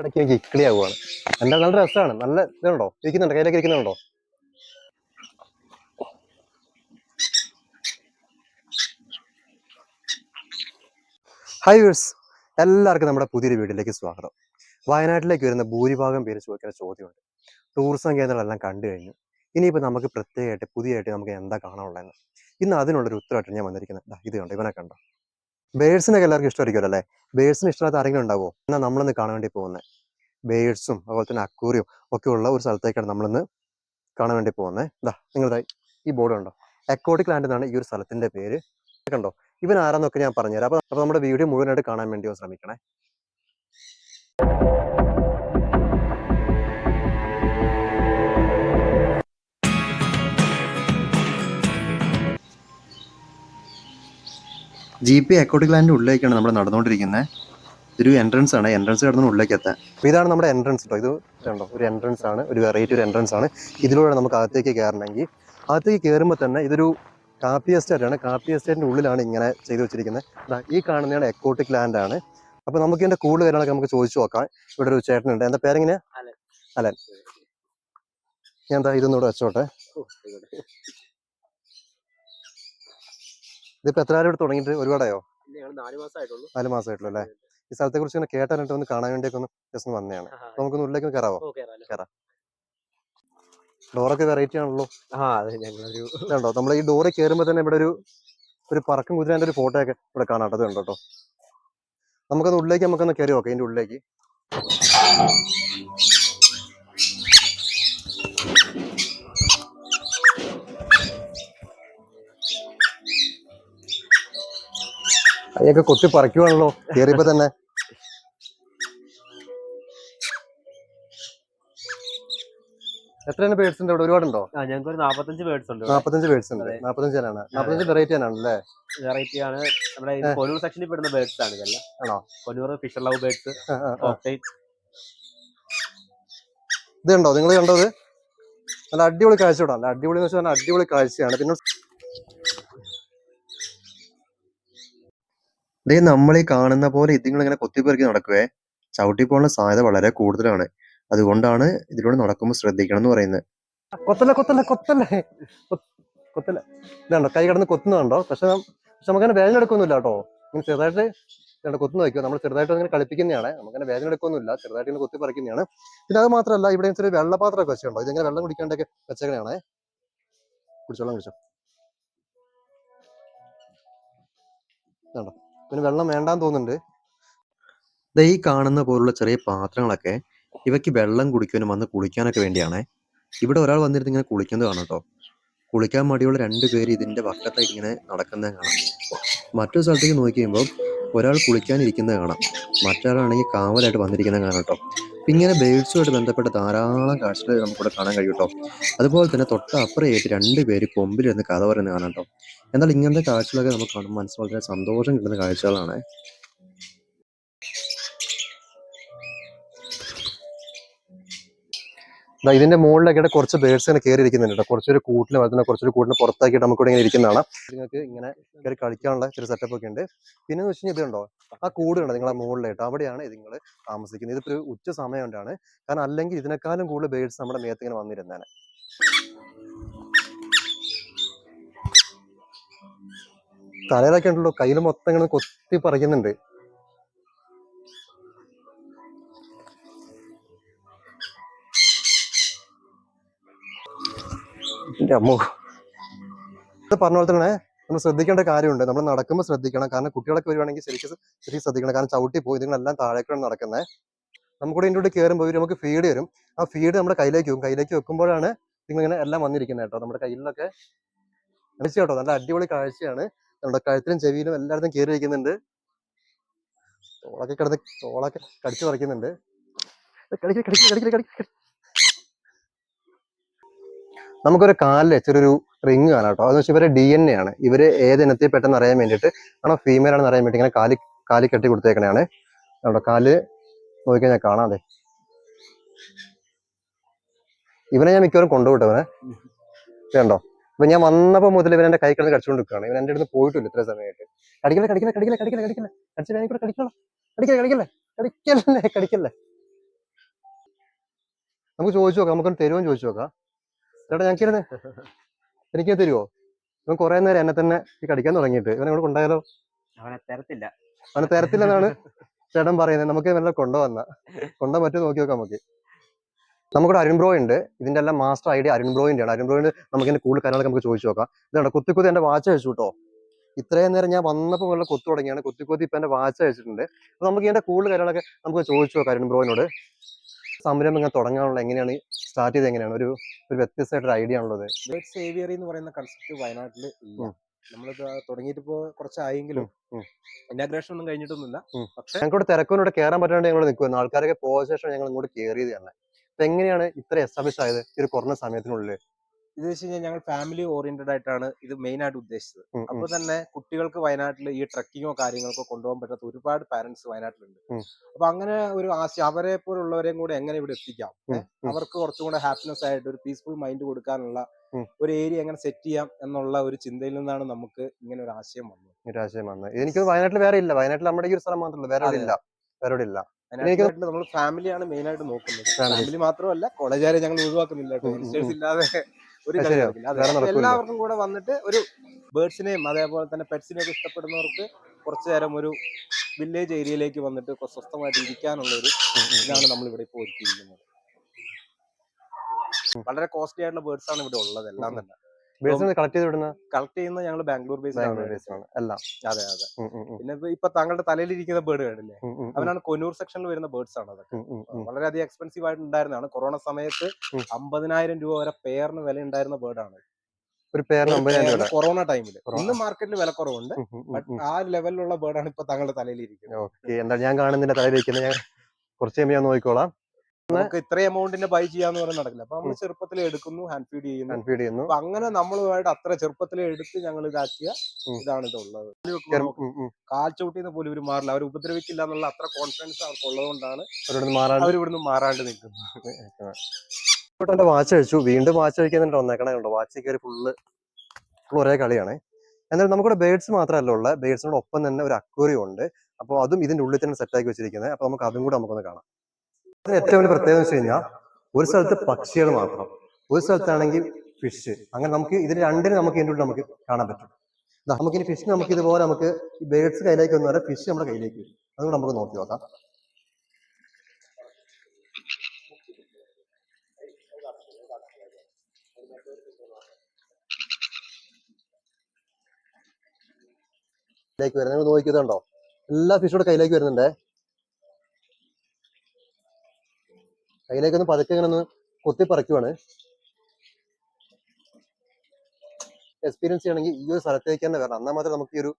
ഇടയ്ക്ക് എനിക്ക് ഇക്കിളി ആവുകയാണ് എന്റെ നല്ല രസമാണ് നല്ല ഇതുണ്ടോ? ഇരിക്കുന്നുണ്ടോ? കയ്യിലൊക്കെ ഇരിക്കുന്നുണ്ടോ? ഹൈ വേഴ്സ് എല്ലാവർക്കും നമ്മുടെ പുതിയൊരു വീട്ടിലേക്ക് സ്വാഗതം. വയനാട്ടിലേക്ക് വരുന്ന ഭൂരിഭാഗം പേര് ചോദിക്കുന്ന ചോദ്യമുണ്ട്. ടൂറിസം കേന്ദ്രങ്ങളെല്ലാം കണ്ടു കഴിഞ്ഞു. ഇനിയിപ്പോൾ നമുക്ക് പ്രത്യേകമായിട്ട് പുതിയതായിട്ട് നമുക്ക് എന്താ കാണാനുള്ളതെന്ന്. ഇന്ന് അതിനുള്ളൊരു ഉത്തരവായിട്ട് ഞാൻ വന്നിരിക്കുന്നത്. ഇത് കണ്ടോ? ഇവനെ കണ്ടോ? ബേഡ്സിനൊക്കെ എല്ലാവർക്കും ഇഷ്ടമായിരിക്കുമല്ലോ അല്ലേ? ബേഴ്സിന് ഇഷ്ടമില്ലാത്ത ആരെങ്കിലും ഉണ്ടാവോ? എന്നാൽ നമ്മളൊന്ന് കാണാൻ വേണ്ടി പോകുന്നത് ബേഴ്സും അതുപോലെ തന്നെ അക്കൂറിയും ഒക്കെ ഉള്ള ഒരു സ്ഥലത്തേക്കാണ് നമ്മളിന്ന് കാണാൻ വേണ്ടി പോകുന്നത് ഇതാ നിങ്ങൾ ഈ ബോർഡ് കണ്ടോ? അക്വാട്ടിക് ലാൻഡ് എന്നാണ് ഈ ഒരു സ്ഥലത്തിന്റെ പേര്. കണ്ടോ? ഇവൻ ആരാന്നൊക്കെ ഞാൻ പറഞ്ഞുതരാം. അപ്പോൾ അപ്പോൾ നമ്മുടെ വീഡിയോ മുഴുവനായിട്ട് കാണാൻ വേണ്ടി ശ്രമിക്കണേ. ജി പി അക്കോട്ടിക് ലാൻഡിന്റെ ഉള്ളിലേക്കാണ് നമ്മൾ നടന്നുകൊണ്ടിരിക്കുന്നത് ഇതൊരു എൻട്രൻസ് ആണ്. എൻട്രൻസ് കടന്ന് ഉള്ളിലേക്ക് എത്താൻ. അപ്പൊ ഇതാണ് നമ്മുടെ എൻട്രൻസ് കേട്ടോ ഇത് കണ്ടോ? ഒരു എൻട്രൻസ് ആണ്. ഒരു വെറൈറ്റി ഒരു എൻട്രൻസ് ആണ്. ഇതിലൂടെ നമുക്ക് അകത്തേക്ക് കയറണമെങ്കിൽ അകത്തേക്ക് കയറുമ്പോൾ തന്നെ ഇതൊരു കാപ്പി എസ്റ്റേറ്റ് ആണ്. കാപ്പി എസ്റ്റേറ്റിന്റെ ഉള്ളിലാണ് ഇങ്ങനെ ചെയ്തു വെച്ചിരിക്കുന്നത് ഈ കാണുന്നതാണ് എക്കോട്ടിക് ലാൻഡ് ആണ്. അപ്പോൾ നമുക്ക് ഇതിന്റെ കൂടുതൽ കാര്യങ്ങളൊക്കെ നമുക്ക് ചോദിച്ചു നോക്കാം. ഇവിടെ ഒരു ചേട്ടനുണ്ട്. എന്താ പേരെങ്ങനെ. അലൻ. ഞാൻ എന്താ ഇതൊന്നുകൂടെ വെച്ചോട്ടെ. ഇതിപ്പോ എത്ര കാലം ഇവിടെ തുടങ്ങിയിട്ട്? ഒരുപാടായോ? നാല് മാസമായിട്ടുള്ളൂ അല്ലേ ഈ സ്ഥലത്തെ കുറിച്ച് ഇങ്ങനെ കേട്ടാനായിട്ട് ഒന്ന് കാണാൻ വേണ്ടിയൊക്കെ ഒന്ന് ജസ്റ്റ് ഒന്ന് വന്നതാണ്. നമുക്കൊന്ന് ഉള്ളിലേക്ക് കയറാവോ ഡോറൊക്കെ വെറൈറ്റി ആണല്ലോ. ആ അതെ ഞങ്ങളൊരു ഇതുണ്ടോ? നമ്മൾ ഈ ഡോറിൽ കയറുമ്പോൾ തന്നെ ഇവിടെ ഒരു ഒരു പറക്കും കുതിരാന്റെ ഒരു ഫോട്ടോ ഒക്കെ ഇവിടെ കാണാട്ടത് ഉണ്ട് കേട്ടോ നമുക്കൊന്ന് ഉള്ളിലേക്ക് നമുക്കൊന്ന് കയറി നോക്കാം ഇതിന്റെ ഉള്ളിലേക്ക്. അയ്യൊക്കെ കൊത്തി പറിക്കുവാണല്ലോ. കയറിയപ്പോ തന്നെ. എത്രയാണ് പേഴ്സ് ഉണ്ട് ഇവിടെ? ഒരുപാടുണ്ടോ? ആ ഞങ്ങൾക്ക് ഒരു നാപ്പത്തഞ്ച് ബേർഡ്സ് ഉണ്ട് നാപ്പത്തഞ്ച് പേഴ്സ് ഉണ്ട്. നാപ്പത്തഞ്ച് തന്നെയാണ് നാപ്പത്തഞ്ച് വെറൈറ്റി ആണ് അല്ലേ? വെറൈറ്റി ആണ്. നമ്മുടെ ഈ കൊല്ലൂർ സെക്ഷനിൽ പെടുന്ന ബേഡ്സ് ആണ് ഇതെല്ലാം. ആണോ? കൊല്ലൂർ ഫിഷർ ലവ് ബേഡ്സ് ആ, ആ, ആ. ഓക്ടൈൻ ഇത് കണ്ടോ നിങ്ങൾ കണ്ടത് നല്ല അടിപൊളി കാഴ്ച ഇടാം അടിപൊളി എന്ന് വെച്ചാൽ അടിപൊളി കാഴ്ചയാണ്. പിന്നെ ദേ നമ്മൾ ഈ കാണുന്ന പോലെ ഇതിങ്ങളിങ്ങനെ കൊത്തിപ്പെറുക്കി നടക്കുവേ? ചവിട്ടി പോകാനുള്ള സാധ്യത വളരെ കൂടുതലാണ്. അതുകൊണ്ടാണ് ഇതിലൂടെ നടക്കുമ്പോൾ ശ്രദ്ധിക്കണം എന്ന് പറയുന്നത് കൊത്തല്ല കൊത്തല്ല കൊത്തല്ലേ. കൊത്തല്ല. ഇതാണ്ടോ കൈ കടന്ന് കൊത്തുന്നുണ്ടോ പക്ഷെ പക്ഷെ നമുക്കങ്ങനെ വേദന എടുക്കൊന്നുമില്ല കേട്ടോ. ഇങ്ങനെ ചെറുതായിട്ട് ഇതാണ്ട് കൊത്തുന്ന വയ്ക്കുക നമ്മൾ ചെറുതായിട്ട് അങ്ങനെ കളിപ്പിക്കുന്നതാണ്. നമുക്കങ്ങനെ വേദന എടുക്കൊന്നുമില്ല ചെറുതായിട്ട് ഇങ്ങനെ കൊത്തി പറിക്കുന്നതാണ് പിന്നെ അത് മാത്രമല്ല ഇവിടെ ചെറിയ വെള്ളപാത്രമൊക്കെ വെച്ചിട്ടുണ്ടോ? ഇതിങ്ങനെ വെള്ളം കുടിക്കാണ്ടൊക്കെ വെച്ചേക്കണേ കുടിച്ചോളാം കുടിച്ചോ. ഇതാണ്ടോ പിന്നെ വെള്ളം വേണ്ടാന്ന് തോന്നുന്നുണ്ട്. ഈ കാണുന്ന പോലുള്ള ചെറിയ പാത്രങ്ങളൊക്കെ ഇവയ്ക്ക് വെള്ളം കുടിക്കാനും വന്ന് കുളിക്കാനൊക്കെ വേണ്ടിയാണ്. ഇവിടെ ഒരാൾ വന്നിരുന്ന് ഇങ്ങനെ കുളിക്കുന്നത് കാണാം കേട്ടോ. കുളിക്കാൻ മടിയുള്ള രണ്ട് പേര് ഇതിന്റെ വക്കത്തേക്ക് ഇങ്ങനെ നടക്കുന്നത് കാണാം. മറ്റൊരു സ്ഥലത്തേക്ക് നോക്കി കഴിയുമ്പോൾ ഒരാൾ കുളിക്കാനിരിക്കുന്നത് കാണാം. മറ്റൊരാളാണെങ്കിൽ കാവലായിട്ട് വന്നിരിക്കുന്നത് കാണാം കേട്ടോ. ഇങ്ങനെ ബേഡ്സുമായിട്ട് ബന്ധപ്പെട്ട ധാരാളം കാഴ്ചകൾ നമുക്കിവിടെ കാണാൻ കഴിയും കേട്ടോ. അതുപോലെ തന്നെ തൊട്ട് അപ്പുറമായിട്ട് രണ്ട് പേര് കൊമ്പിലിരുന്ന് കഥ പറയുന്നത് കാണാം കേട്ടോ. എന്നാൽ ഇങ്ങനത്തെ കാഴ്ചകളൊക്കെ നമുക്ക് കാണുമ്പോൾ മനസ്സിൽ വളരെ സന്തോഷം കിട്ടുന്ന കാഴ്ചകളാണ്. ഇതിന്റെ മുകളിലൊക്കെ കുറച്ച് ബേഡ്സ് ഇങ്ങനെ കയറി ഇരിക്കുന്നുണ്ട് കേട്ടോ. കുറച്ചൊരു കൂട്ടിന് വളർത്തുന്ന കുറച്ചൊരു കൂട്ടിന് പുറത്താക്കിയിട്ട് നമുക്ക് ഇങ്ങനെ ഇരിക്കുന്നതാണ്. നിങ്ങൾക്ക് ഇങ്ങനെ കയറി കളിക്കാനുള്ള ചെറിയ സെറ്റപ്പ് ഒക്കെ ഉണ്ട്. പിന്നെ എന്ന് വെച്ച് കഴിഞ്ഞാൽ ഇതുണ്ടോ? ആ കൂട് കണ്ടോ നിങ്ങളെ മുകളിലായിട്ട് അവിടെയാണ് നിങ്ങൾ താമസിക്കുന്നത്. ഇതിപ്പോ ഒരു ഉച്ച സമയം കാരണം അല്ലെങ്കിൽ ഇതിനേക്കാളും കൂടുതൽ ബേഡ്സ് നമ്മുടെ മേത്ത് ഇങ്ങനെ വന്നിരുന്നേനെ. തലയിലൊക്കെ ഉണ്ടല്ലോ കയ്യിൽ മൊത്തം ഇങ്ങനെ കൊത്തി പറിക്കുന്നുണ്ട്. എന്റെ അമ്മ. ഇത് പറഞ്ഞ പോലെ തന്നെ നമ്മൾ ശ്രദ്ധിക്കേണ്ട കാര്യമുണ്ട്. നമ്മൾ നടക്കുമ്പോൾ ശ്രദ്ധിക്കണം. കാരണം കുട്ടികളൊക്കെ വരുവാണെങ്കിൽ ശരിക്കും ശരിക്കും ശ്രദ്ധിക്കണം. കാരണം ചവിട്ടി പോയി ഇതിങ്ങളെല്ലാം താഴേക്കാണ് നടക്കുന്നത്. നമുക്കൂടെ ഇതിന്റെ കൂടെ കയറുമ്പോൾ നമുക്ക് ഫീഡ് തരും ആ ഫീഡ് നമ്മുടെ കയ്യിലേക്ക് വെക്കും കയ്യിലേക്ക് വെക്കുമ്പോഴാണ് ഇങ്ങനെ എല്ലാം വന്നിരിക്കുന്നത് കേട്ടോ. നമ്മുടെ കയ്യിലൊക്കെ. കാഴ്ച കേട്ടോ? നല്ല അടിപൊളി കാഴ്ചയാണ്. നമ്മുടെ കഴുത്തിലും ചെവിയിലും എല്ലായിടത്തും കയറി വയ്ക്കുന്നുണ്ട് തോളൊക്കെ കിടന്ന് തോളൊക്കെ കടിച്ചു പറിക്കുന്നുണ്ട്. നമുക്കൊരു കാലിലെ ചെറിയൊരു റിങ് കാണാം കേട്ടോ. അതെന്ന് വെച്ചാൽ ഇവരെ ഡി എൻ എ ആണ്. ഇവർ ഏത് ഇനത്തിൽ പെട്ടെന്ന് അറിയാൻ വേണ്ടിയിട്ട് ആണോ ഫീമെയിൽ ആണെന്ന് അറിയാൻ വേണ്ടി ഇങ്ങനെ കാലി കാലി കെട്ടി കൊടുത്തേക്കണയാണ്. നമ്മുടെ കാൽ നോക്കിക്കഴിഞ്ഞാൽ കാണാതെ ഇവനെ ഞാൻ മിക്കവാറും കൊണ്ടുപോട്ടെ ഇവനെ? ഇപ്പൊ ഞാൻ വന്നപ്പോ മുതൽ ഇവൻ എന്റെ കൈ കിടന്ന് കടിച്ചുകൊണ്ട് നിൽക്കുകയാണ് ഇവൻ എന്റെ അടുത്ത് പോയിട്ടില്ല ഇത്ര സമയമായിട്ട് കടിക്കല കടിക്കല കടിക്കല കടിക്കല കടിക്കല കടിച്ചു കൂടെ കടിക്കണം? കടിക്കില്ല കടിക്കില്ലേ? കടിക്കല്ലേ കടിക്കല്ലേ? നമുക്ക് ചോദിച്ചു നോക്കാം നമുക്കൊന്ന് തരുമോ ചോദിച്ചു നോക്കാം. ചേട്ടാ ഞങ്ങൾക്കിരുന്ന് എനിക്ക് തരുമോ ഇവൻ കുറെ നേരം എന്നെ തന്നെ ഈ കടിക്കാൻ തുടങ്ങിയിട്ട്. ഇവനെ കൂടെ കൊണ്ടായാലോ അവനെ തരത്തില്ല. അവനെ തരത്തില്ലെന്നാണ് ചേട്ടൻ പറയുന്നത്. നമുക്ക് വല്ല കൊണ്ടുവന്ന കൊണ്ടുപോകാൻ പറ്റുമോ നോക്കി നോക്കാം നമുക്ക്. നമുക്കിവിടെ അരുൺ ബ്രോ ഉണ്ട്. ഇതിന്റെ എല്ലാം മാസ്റ്റർ ഐഡിയ അരുൺ ബ്രോയിന്റെ ആണ് അരുൺ ബ്രോയിന്റെ നമുക്ക് ഇതിന്റെ കൂടുതൽ കാര്യങ്ങളൊക്കെ നമുക്ക് ചോദിച്ചു നോക്കാം. ഇതാണ് കുത്തി കുത്തി എന്റെ വാച്ച് അയച്ചു കേട്ടോ. ഇത്രയും നേരം ഞാൻ വന്നപ്പോൾ മുതൽ കൊത്തു തുടങ്ങിയാണ്. കുത്തി കുത്തി ഇപ്പൊ എന്റെ വാച്ച് അയച്ചിട്ടുണ്ട്. അപ്പൊ നമുക്ക് ഇതിന്റെ കൂടുതൽ കാര്യങ്ങളൊക്കെ നമുക്ക് ചോദിച്ചു നോക്കാം അരുൺ ബ്രോയിനോട്. സംരംഭം ഇങ്ങനെ തുടങ്ങാനുള്ള എങ്ങനെയാണ്? സ്റ്റാർട്ട് ചെയ്ത് എങ്ങനെയാണ്? ഒരു ഒരു വ്യത്യസ്തമായിട്ടൊരു ഐഡിയ ആണുള്ളത് സേവിയറി എന്ന് പറയുന്ന കൺസെപ്റ്റ് വയനാട്ടിൽ ഉം. നമ്മളിത് തുടങ്ങിയിട്ട് ഇപ്പോ കുറച്ചായെങ്കിലും. ഇനാഗ്രേഷൻ ഒന്നും കഴിഞ്ഞിട്ടൊന്നുമില്ല. പക്ഷെ ഞങ്ങളുടെ തിരക്കൊന്നും കയറാൻ പറ്റാണ്ട് ഞങ്ങൾ നിൽക്കുന്നു ആൾക്കാരൊക്കെ പോയ ശേഷം ഞങ്ങൾ ഇങ്ങോട്ട് കയറിയത് തന്നെ. അപ്പൊ എങ്ങനെയാണ് ഇത്ര എസ്റ്റാബ്ലിഷ് ആയത് ഈ ഒരു കുറഞ്ഞ സമയത്തിനുള്ളിൽ ഇത് വെച്ച് കഴിഞ്ഞാൽ ഞങ്ങൾ ഫാമിലി ഓറിയന്റഡ് ആയിട്ടാണ് ഇത് മെയിൻ ആയിട്ട് ഉദ്ദേശിച്ചത്. അപ്പൊ തന്നെ കുട്ടികൾക്ക് വയനാട്ടിൽ ഈ ട്രക്കിങ്ങോ കാര്യങ്ങൾക്കോ കൊണ്ടുപോകാൻ പറ്റാത്ത ഒരുപാട് പാരന്റ്സ് വയനാട്ടിലുണ്ട്. അപ്പൊ അങ്ങനെ ഒരു ആശയം അവരെ പോലുള്ളവരെയും കൂടെ എങ്ങനെ ഇവിടെ എത്തിക്കാം. അവർക്ക് കുറച്ചും കൂടെ ഹാപ്പിനെസ് ആയിട്ട് ഒരു പീസ്ഫുൾ മൈൻഡ് കൊടുക്കാനുള്ള ഒരു ഏരിയ എങ്ങനെ സെറ്റ് ചെയ്യാം എന്നുള്ള ഒരു ചിന്തയിൽ നിന്നാണ് നമുക്ക് ഇങ്ങനെ ഒരു ആശയം വന്നത്. ഒരു ആശയം വന്നത്. എനിക്ക് വയനാട്ടിൽ വേറെ ഇല്ല. വയനാട്ടിൽ നമ്മുടെ ഈ ഒരു സ്ഥലം മാത്രമല്ല വേറെ ഇല്ല. വേറെ ഇല്ല. നമ്മൾ ഫാമിലിയാണ് മെയിൻ ആയിട്ട് നോക്കുന്നത്. ഫാമിലി. മാത്രമല്ല കോളേജുകാരെ ഞങ്ങൾ ഒഴിവാക്കുന്നില്ല ഉം. ഇല്ലാതെ ഒരു. എല്ലാവർക്കും കൂടെ വന്നിട്ട് ഒരു ബേർഡ്സിനെയും അതേപോലെ തന്നെ പെറ്റ്സിനെയൊക്കെ ഇഷ്ടപ്പെടുന്നവർക്ക് കുറച്ചു നേരം ഒരു വില്ലേജ് ഏരിയയിലേക്ക് വന്നിട്ട് സ്വസ്ഥമായിട്ട് ഇരിക്കാനുള്ള ഒരു ഇതാണ് നമ്മൾ ഇവിടെ ഇപ്പോൾ ഒരുക്കിയിരിക്കുന്നത്. വളരെ കോസ്റ്റ്ലി ആയിട്ടുള്ള ബേർഡ്സ് ആണ് ഇവിടെ ഉള്ളത്. എല്ലാം തന്നെ. കളക്ട് ചെയ്ത് വിടുന്ന കളക്ട് ചെയ്യുന്നത് ഞങ്ങൾ ബാംഗ്ലൂർ ബേസ് ആണ്. എല്ലാം. അതെ അതെ. പിന്നെ ഇപ്പൊ- താങ്കളുടെ തലയിലിരിക്കുന്ന ബേർഡ് കണ്ടില്ലേ? അവനാണ് കൊന്നൂർ സെക്ഷനിൽ വരുന്ന ബേർഡ്സ് ആണ് അതൊക്കെ. വളരെയധികം എക്സ്പെൻസീവ് ആയിട്ട് ഉണ്ടായിരുന്നതാണ്. കൊറോണ സമയത്ത്. അമ്പതിനായിരം രൂപ വരെ പെയറിന് വില ഉണ്ടായിരുന്ന ബേർഡാണ് ഒരു പേരിന് കൊറോണ ടൈമിൽ ഇന്ന് മാർക്കറ്റിൽ വില കുറവുണ്ട്. ആ ലെവലിലുള്ള ബേർഡാണ് ഇപ്പൊ താങ്കളുടെ തലയിലിരിക്കുന്നത്. ഓക്കെ. എന്താ ഞാൻ കാണുന്നില്ല തലയിൽ ഇരിക്കുന്നത് ഞാൻ കുറച്ച് കഴിയുമ്പോൾ ഞാൻ നോക്കിക്കോളാം. നമുക്ക് ഇത്ര എമൗണ്ടിന്റെ ബൈ ചെയ്യാന്ന് പറഞ്ഞാൽ നടക്കില്ല. അപ്പൊ നമ്മൾ ചെറുപ്പത്തിൽ എടുക്കുന്നു ഹാൻഡ് ഫീഡ് ചെയ്യുന്നു. ഹാൻഡ് ഫീഡ് ചെയ്യുന്നു. അങ്ങനെ നമ്മളുമായിട്ട് അത്ര ചെറുപ്പത്തിൽ എടുത്ത് ഞങ്ങൾ ഇതാക്കിയ ഇതാണ് ഇതുള്ളത്. കേറും, ഉം, ഉം. കാൽ പോലും ഇവർ മാറില്ല. അവർ ഉപദ്രവിക്കില്ല എന്നുള്ള അത്ര കോൺഫിഡൻസ് അവർക്ക് ഉള്ളതുകൊണ്ടാണ് അവർ ഇവിടുന്ന് മാറാണ്ട് നിൽക്കുന്നത്. വാച്ച് അഴിച്ചു വീണ്ടും വാച്ച് കഴിക്കാൻ വന്നേക്കണേ ഉണ്ടോ വാച്ച് കയറി ഫുള്ള് ഒരേ കളിയാണ്. എന്നാൽ നമുക്കിവിടെ ബേഡ്സ് മാത്രമല്ല ഉള്ളത്. ബേഡ്സിനോട് ഒപ്പം തന്നെ ഒരു അക്വേറിയം ഉണ്ട്. അപ്പോൾ അതും ഇതിന്റെ ഉള്ളിൽ തന്നെ സെറ്റ് ആക്കി വെച്ചിരിക്കുന്നത്. അപ്പോൾ നമുക്ക് അതും കൂടെ നമുക്കൊന്ന് കാണാം. ഇതിന് ഏറ്റവും വലിയ പ്രത്യേകത വെച്ച് കഴിഞ്ഞാൽ ഒരു സ്ഥലത്ത് പക്ഷികൾ മാത്രം. ഒരു സ്ഥലത്താണെങ്കിൽ ഫിഷ് അങ്ങനെ നമുക്ക് ഇതിന് രണ്ടിനും നമുക്ക് ഇതിന്റെ ഉള്ളിൽ നമുക്ക് കാണാൻ പറ്റും. നമുക്ക് ഇനി ഫിഷ് നമുക്ക് ഇതുപോലെ നമുക്ക് ബേഡ്സ് കയ്യിലേക്ക് വന്നു വരെ ഫിഷ് നമ്മുടെ കയ്യിലേക്ക് വരും. അതുകൊണ്ട് നമുക്ക് നോക്കി നോക്കാം. കയ്യിലേക്ക് വരുന്നത്. നോക്കിയതുണ്ടോ? എല്ലാ ഫിഷോടെ കയ്യിലേക്ക് വരുന്നുണ്ടേ? കയ്യിലേക്ക് ഒന്ന് പതുക്കെ ഇങ്ങനെ ഒന്ന് കൊത്തി പറിക്കുവാണ് എക്സ്പീരിയൻസ് ചെയ്യണമെങ്കിൽ ഈ ഒരു സ്ഥലത്തേക്ക് തന്നെ വരണം. എന്നാൽ മാത്രമേ നമുക്ക് ഈ ഒരു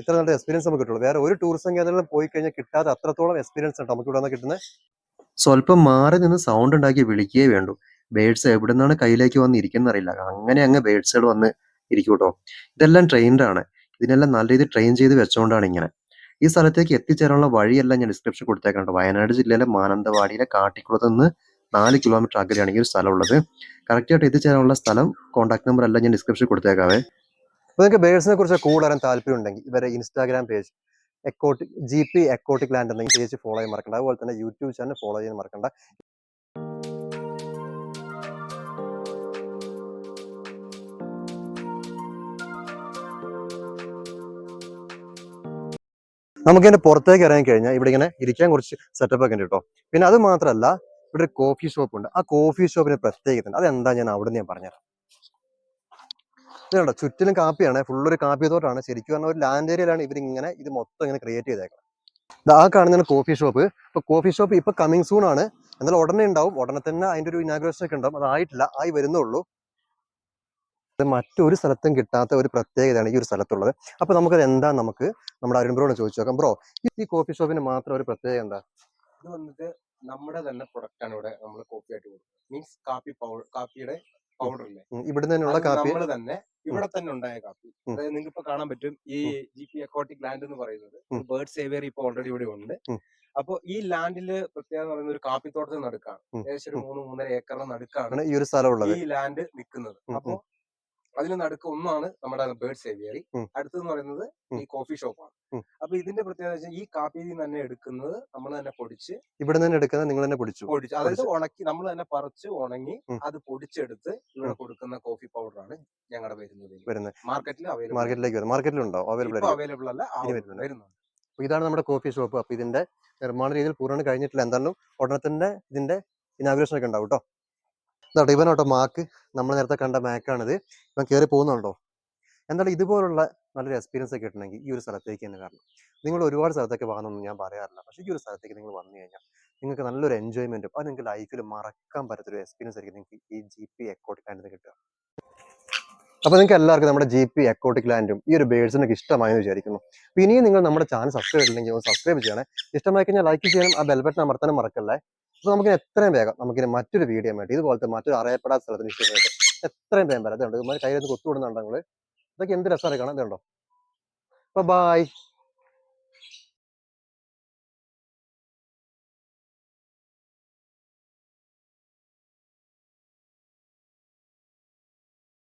ഇത്ര നല്ല എക്സ്പീരിയൻസ് നമുക്ക് കിട്ടുള്ളൂ. വേറെ ഒരു ടൂറിസം കേന്ദ്രങ്ങളിൽ പോയി കഴിഞ്ഞാൽ കിട്ടാതെ അത്രത്തോളം എക്സ്പീരിയൻസ് ഉണ്ട് നമുക്ക് ഇവിടെ കിട്ടുന്നത്. സ്വല്പം മാറി നിന്ന് സൗണ്ട് ഉണ്ടാക്കി വിളിക്കുകയേ വേണ്ടു. ബേഡ്സ് എവിടെ നിന്നാണ് കയ്യിലേക്ക് വന്ന് ഇരിക്കുന്ന അറിയില്ല. അങ്ങനെ അങ്ങ് ബേഡ്സുകൾ വന്ന് ഇരിക്കും കേട്ടോ. ഇതെല്ലാം ട്രെയിൻഡ് ആണ്. ഇതിനെല്ലാം നല്ല രീതിയിൽ ട്രെയിൻ ചെയ്ത് വെച്ചുകൊണ്ടാണ് ഇങ്ങനെ. ഈ സ്ഥലത്തേക്ക് എത്തിച്ചേരാനുള്ള വഴിയെല്ലാം ഞാൻ ഡിസ്ക്രിപ്ഷൻ കൊടുത്തേക്കുന്നുണ്ട് വയനാട് ജില്ലയിലെ മാനന്തവാടിയിലെ കാട്ടിക്കുളത്ത് നിന്ന് നാല് കിലോമീറ്റർ അകലെയാണ് ഈ ഒരു സ്ഥലം ഉള്ളത് കറക്റ്റായിട്ട് എത്തിച്ചേരാനുള്ള സ്ഥലം കോൺടാക്ട് നമ്പർ എല്ലാം ഞാൻ ഡിസ്ക്രിപ്ഷൻ കൊടുത്തേക്കാവേ. അപ്പോൾ നിങ്ങൾക്ക് ബേഴ്സിനെ കുറിച്ച് കൂടുതൽ താല്പര്യം ഉണ്ടെങ്കിൽ ഇവരെ Instagram page exotic G P exotic land എന്ന പേജ് ഫോളോ ചെയ്യാൻ മറക്കണ്ട. അതുപോലെ തന്നെ യൂട്യൂബ് ചാനൽ ഫോളോ ചെയ്യാൻ മറക്കണ്ട. നമുക്ക് ഇതിന്റെ പുറത്തേക്ക് ഇറങ്ങി കഴിഞ്ഞാൽ ഇവിടെ ഇങ്ങനെ ഇരിക്കാൻ കുറച്ച് സെറ്റപ്പ് ഒക്കെ ഉണ്ട് കേട്ടോ. പിന്നെ അത് മാത്രമല്ല ഇവിടെ ഒരു കോഫി ഷോപ്പ് ഉണ്ട്. ആ കോഫി ഷോപ്പിന് പ്രത്യേകത അതെന്താ ഞാൻ അവിടെ നിന്ന് ഞാൻ പറഞ്ഞുതരാം. ഇത് ചുറ്റിലും കാപ്പിയാണ്. ഫുൾ ഒരു കാപ്പി തോട്ടാണ്. ശരിക്കും പറഞ്ഞാൽ ഒരു ലാൻഡ് ഏരിയയിലാണ് ഇവരിങ്ങനെ ഇത് മൊത്തം ഇങ്ങനെ ക്രിയേറ്റ് ചെയ്തേക്കുന്നത് ആ കാണുന്നതാണ് കോഫി ഷോപ്പ് ഇപ്പൊ കോഫി ഷോപ്പ് ഇപ്പൊ കമ്മിങ് സൂൺ ആണ്. എന്നാൽ ഉടനെ ഉണ്ടാവും. ഉടനെ തന്നെ അതിന്റെ ഒരു ഇനാഗ്രേഷൻ ഒക്കെ ഉണ്ടാവും. അതായിട്ടില്ല ആയി വരുന്നുള്ളൂ ഇത് മറ്റൊരു സ്ഥലത്തും കിട്ടാത്ത ഒരു പ്രത്യേകതയാണ് ഈ ഒരു സ്ഥലത്തുള്ളത്. അപ്പൊ നമുക്കത് എന്താ നമുക്ക് നമ്മുടെ അരുൺ ബ്രോട് ചോദിച്ചു നോക്കാം. ബ്രോ ഈ കോഫി ഷോപ്പിന് മാത്രം ഒരു പ്രത്യേകത എന്താ? ഇത് വന്നിട്ട് നമ്മുടെ തന്നെ പ്രൊഡക്റ്റ് ആണ് ഇവിടെ നമ്മൾ കോപ്പി ആയിട്ട് കൊടുക്കുന്നത്. മീൻസ് കാപ്പി പൗഡർ കാപ്പിയുടെ പൗഡർ ഇല്ലേ? ഇവിടെ തന്നെയുള്ള കാപ്പി നമ്മൾ തന്നെ ഇവിടെ തന്നെ ഉണ്ടായ കാപ്പി അതായത് നിങ്ങൾക്ക് ഇപ്പൊ കാണാൻ പറ്റും ഈ ജി പി അക്കോട്ടിക് ലാൻഡ് എന്ന് പറയുന്നത്. ബേർഡ് സേവിയർ ഇപ്പൊ ഓൾറെഡി ഇവിടെ ഉണ്ട്. അപ്പൊ ഈ ലാൻഡിൽ പ്രത്യേകത പറയുന്ന ഒരു കാപ്പിത്തോട്ടത്തിന് നടുക്കാണ്. ഏകദേശം ഒരു മൂന്ന് മൂന്നര ഏക്കറിന് നടുക്കാണ് ഈ ഒരു സ്ഥലമുള്ളത് ഈ ലാൻഡ് നിൽക്കുന്നത് അപ്പൊ അതിന് നടുക്ക് ഒന്നാണ് നമ്മുടെ ബേർഡ് സേവിയറി. അടുത്തെന്ന് പറയുന്നത് ഈ കോഫി ഷോപ്പാണ്. അപ്പൊ ഇതിന്റെ പ്രത്യേകത വെച്ചാൽ ഈ കാപ്പിയിൽ നിന്ന് തന്നെ എടുക്കുന്നത് നമ്മൾ തന്നെ പൊടിച്ച് ഇവിടെ നിന്ന് എടുക്കുന്നത് നിങ്ങൾ തന്നെ പൊടിച്ചു. പൊടിച്ചു അതായത് ഉണക്കി നമ്മൾ തന്നെ പറിച്ച് ഉണങ്ങി അത് പൊടിച്ചെടുത്ത് ഇവിടെ. കൊടുക്കുന്ന കോഫി പൗഡറാണ് ഞങ്ങളുടെ വരുന്നത് വരുന്നത്. മാർക്കറ്റിൽ അവൈലബിൾ മാർക്കറ്റിലേക്ക് വരും മാർക്കറ്റിലുണ്ടോ അവൈലബിൾ അവൈലബിൾ അല്ല. വരുന്നുണ്ട്. ഇതാണ് നമ്മുടെ കോഫി ഷോപ്പ് അപ്പൊ ഇതിന്റെ നിർമ്മാണ രീതിയിൽ പൂർണ കഴിഞ്ഞിട്ടില്ല. എന്തായാലും ഉടനെ തന്നെ ഇതിന്റെ ഇനാഗ്രേഷൻ ഒക്കെ ഉണ്ടാവും കേട്ടോ ഇതാട്ടോ ഇവനോട്ടോ മാക്ക്. നമ്മൾ നേരത്തെ കണ്ട മാക്കാണിത്. ഇവൻ കയറി പോകുന്നുണ്ടോ? എന്താണ് ഇതുപോലുള്ള നല്ലൊരു എക്സ്പീരിയൻസ് ഒക്കെ കിട്ടണമെങ്കിൽ ഈ ഒരു സ്ഥലത്തേക്ക് തന്നെ കാരണം നിങ്ങൾ ഒരുപാട് സ്ഥലത്തേക്ക് വന്നൊന്നും ഞാൻ പറയാറില്ല. പക്ഷേ ഈ ഒരു സ്ഥലത്തേക്ക് നിങ്ങൾ വന്നു കഴിഞ്ഞാൽ നിങ്ങൾക്ക് നല്ലൊരു എൻജോയ്മെന്റും അത് നിങ്ങൾക്ക് ലൈഫിൽ മറക്കാൻ പറ്റാത്തൊരു എക്സ്പീരിയൻസ് ആയിരിക്കും നിങ്ങൾക്ക് ഈ ജി പി എക്കോട്ടിക് ലാൻഡിൽ കിട്ടുക. അപ്പോൾ നിങ്ങൾക്ക് എല്ലാവർക്കും നമ്മുടെ ജി പി എക്കോട്ടിക് ലാൻഡും ഈ ഒരു ബേഡ്സിനൊക്കെ ഇഷ്ടമായെന്ന് വിചാരിക്കുന്നു. അപ്പോൾ ഇനിയും നിങ്ങൾ നമ്മുടെ ചാനൽ സബ്സ്ക്രൈബ് ഇല്ലെങ്കിൽ സബ്സ്ക്രൈബ് ചെയ്യണേ. ഇഷ്ടമായി കഴിഞ്ഞാൽ ലൈക്ക് ചെയ്യണം ആ ബെൽബട്ടൺ അമർത്താനും മറക്കല്ലേ. അപ്പോൾ നമുക്ക് എത്രയും വേഗം നമുക്കിനി മറ്റൊരു വീഡിയോ വേണ്ടി. ഇതുപോലത്തെ മറ്റൊരു അറിയപ്പെടാത്ത സ്ഥലത്തിന് ഇഷ്ടമായിട്ട് എത്രയും വേഗം വരാം. അതുകൊണ്ട് കയ്യിൽ നിന്ന് കൊത്തുവിടുന്നുണ്ടോ വിടുന്നുണ്ടെങ്കിൽ ഇതൊക്കെ എന്ത് രസമാണ് കാണാൻ? ഇതുണ്ടോ? അപ്പോൾ ബായ്